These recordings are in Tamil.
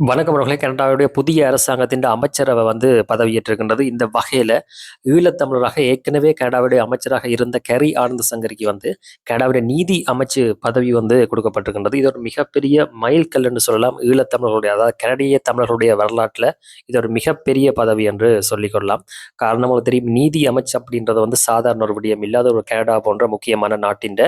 வணக்கம் அவர்களே. கனடாவுடைய புதிய அரசாங்கத்தின் அமைச்சரவை வந்து பதவியேற்றிருக்கின்றது. இந்த வகையில் ஈழத்தமிழராக ஏற்கனவே கனடாவுடைய அமைச்சராக இருந்த கரி ஆனந்த சங்கரிக்கு வந்து கனடாவுடைய நீதி அமைச்சு பதவி வந்து கொடுக்கப்பட்டிருக்கின்றது. இது ஒரு மிகப்பெரிய மைல்கல் என்று சொல்லலாம். ஈழத்தமிழர்களுடைய அதாவது கனடிய தமிழர்களுடைய வரலாற்றில் இது ஒரு மிகப்பெரிய பதவி என்று சொல்லிக்கொள்ளலாம். காரணம் தெரியும் நீதி அமைச்சு அப்படின்றது வந்து சாதாரண ஒரு விடயம் இல்லாத ஒரு கனடா போன்ற முக்கியமான நாட்டின்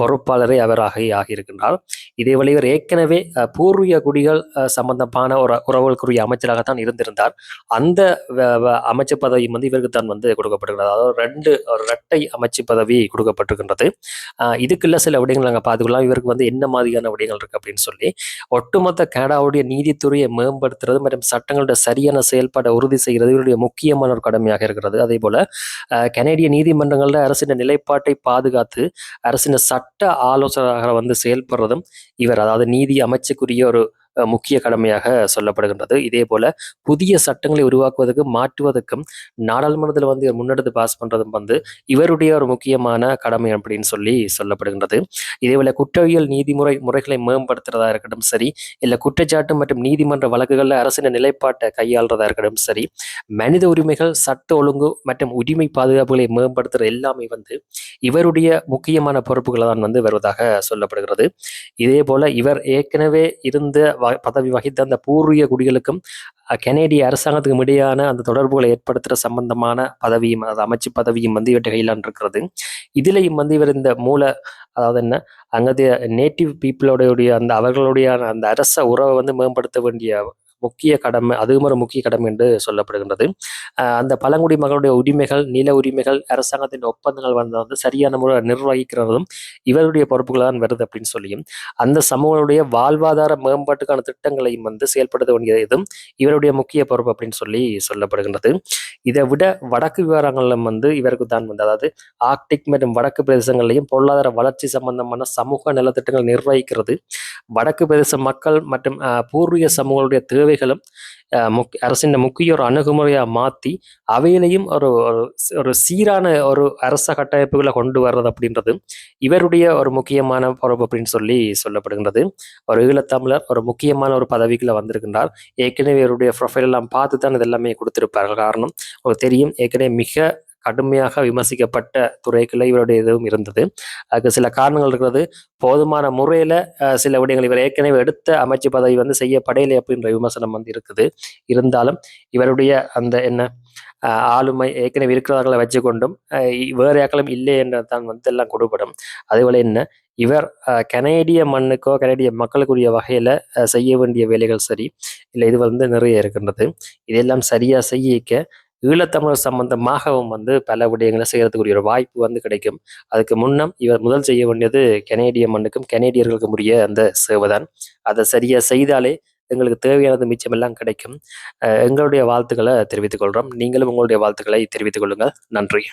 பொறுப்பாளரே அவராக ஆகியிருக்கின்றார். இதேவேளை இவர் ஏற்கனவே பூர்வீக குடிகள் சம்பந்தமான ஒரு உறவுகளுக்குரிய அமைச்சராகத்தான் இருந்திருந்தார். அந்த அமைச்சு பதவி வந்து இவருக்கு தான் வந்து கொடுக்கப்படுகிறது அதாவது ரெண்டு ஒரு இரட்டை அமைச்சு பதவி கொடுக்கப்பட்டிருக்கின்றது. இதுக்குள்ள சில விடயங்கள் நாங்கள் பார்த்துக்கலாம். இவருக்கு வந்து என்ன மாதிரியான விடயங்கள் இருக்கு அப்படின்னு சொல்லி. ஒட்டுமொத்த கனடாவுடைய நீதித்துறையை மேம்படுத்துறது மற்றும் சட்டங்களுடைய சரியான செயல்பாடை உறுதி செய்கிறது இவருடைய முக்கியமான ஒரு கடமையாக இருக்கிறது. அதே போல கனேடிய நீதிமன்றங்களில் அரசின் நிலைப்பாட்டை பாதுகாத்து அரசின் சட்ட சட்ட ஆலோசகராக வந்து செயல்படுறதும் இவர் அதாவது நீதி அமைச்சுக்குரிய ஒரு முக்கிய கடமையாக சொல்லப்படுகின்றது. இதே போல புதிய சட்டங்களை உருவாக்குவதற்கு மாற்றுவதற்கும் நாடாளுமன்றத்தில் வந்து முன்னெடுத்து பாஸ் பண்றதும் வந்து இவருடைய ஒரு முக்கியமான கடமை அப்படின்னு சொல்லி சொல்லப்படுகின்றது. இதேபோல குற்றவியல் நீதிமுறை முறைகளை மேம்படுத்துறதா இருக்கட்டும் சரி இல்லை குற்றச்சாட்டு மற்றும் நீதிமன்ற வழக்குகளில் அரசின் நிலைப்பாட்டை கையாளுறதா இருக்கட்டும் சரி மனித உரிமைகள் சட்ட ஒழுங்கு மற்றும் உரிமை பாதுகாப்புகளை மேம்படுத்துற எல்லாமே வந்து இவருடைய முக்கியமான பொறுப்புகளை தான் வந்து வருவதாக சொல்லப்படுகிறது. இதே போல இவர் ஏற்கனவே இருந்த பதவி வகித்த அந்த பூர்வீக குடிகளுக்கும் கெனேடிய அரசாங்கத்துக்கும் இடையான அந்த தொடர்புகளை ஏற்படுத்துகிற சம்பந்தமான பதவியும் அதாவது அமைச்சு பதவியும் வந்து இவற்றை கையிலான் இருக்கிறது. இதுலேயும் வந்து இவர் இந்த மூல அதாவது என்ன அங்கே நேட்டிவ் பீப்புளோடைய அந்த அவர்களுடைய அந்த அரச உறவை வந்து மேம்படுத்த வேண்டிய முக்கிய கடமை அதுவும் ஒரு முக்கிய கடமை என்று சொல்லப்படுகின்றது. அந்த பழங்குடி மக்களுடைய உரிமைகள் நில உரிமைகள் அரசாங்கத்தின் ஒப்பந்தங்கள் வந்து வந்து சரியான முறை நிர்வகிக்கிறதும் இவருடைய பொறுப்புகள் தான் வருது அப்படின்னு சொல்லியும் அந்த சமூகங்களுடைய வாழ்வாதார மேம்பாட்டுக்கான திட்டங்களையும் வந்து செயல்படுத்த வேண்டியதும் இவருடைய முக்கிய பொறுப்பு அப்படின்னு சொல்லி சொல்லப்படுகின்றது. இதை விட வடக்கு விவகாரங்களிலும் வந்து இவருக்கு தான் வந்து அதாவது ஆர்க்டிக் மற்றும் வடக்கு பிரதேசங்களையும் பொருளாதார வளர்ச்சி சம்பந்தமான சமூக நலத்திட்டங்கள் நிர்வகிக்கிறது. வடக்கு பிரதேச மக்கள் மற்றும் பூர்வீக சமூகங்களுடைய தேவைகளும் முக் அரசின் முக்கிய ஒரு அணுகுமுறையாக மாற்றி அவையிலையும் ஒரு ஒரு சீரான ஒரு அரச கட்டமைப்புகளை கொண்டு வர்றது அப்படின்றது இவருடைய ஒரு முக்கியமான பொறுப்பு அப்படின்னு சொல்லி சொல்லப்படுகின்றது. ஒரு ஈழத்தமிழர் ஒரு முக்கியமான ஒரு பதவிக்குள்ள வந்திருக்கின்றார். ஏற்கனவே இவருடைய ப்ரொஃபைல் எல்லாம் பார்த்து தான் இதெல்லாமே கொடுத்திருப்பார்கள். காரணம் ஒரு தெரியும் ஏற்கனவே மிக கடுமையாக விமர்சிக்கப்பட்ட துறைகளில் இவருடைய இதுவும் இருந்தது. அதுக்கு சில காரணங்கள் இருக்கிறது. போதுமான முறையில் சில விடயங்கள் இவர் ஏற்கனவே எடுத்த அமைச்சு பதவி வந்து செய்யப்படையிலே அப்படின்ற விமர்சனம் வந்து இருக்குது. இருந்தாலும் இவருடைய அந்த என்ன ஆளுமை ஏற்கனவே இருக்கிறவர்களை வச்சு கொண்டும் வேறு யாக்களும் இல்லை என்றதான் வந்து எல்லாம் கொடுப்படும் அதேபோல் என்ன இவர் கனேடிய மண்ணுக்கோ கனேடிய மக்களுக்குரிய வகையில் செய்ய வேண்டிய வேலைகள் சரி இல்லை இது வந்து நிறைய இருக்கின்றது. இதெல்லாம் சரியாக செய்யிக்க ஈழத்தமிழர் சம்பந்தமாகவும் வந்து பல விடயங்களை செய்யறதுக்குரிய ஒரு வாய்ப்பு வந்து கிடைக்கும். அதுக்கு முன்னம் இவர் முதல் செய்ய வேண்டியது கனேடிய மண்ணுக்கும் கனேடியர்களுக்கும் உரிய அந்த சேவைதான் அதை சரியா செய்தாலே எங்களுக்கு தேவையானது மிச்சமெல்லாம் கிடைக்கும். எங்களுடைய வாழ்த்துக்களை தெரிவித்துக் கொள்கிறோம் நீங்களும் உங்களுடைய வாழ்த்துக்களை தெரிவித்துக் கொள்ளுங்கள். நன்றி.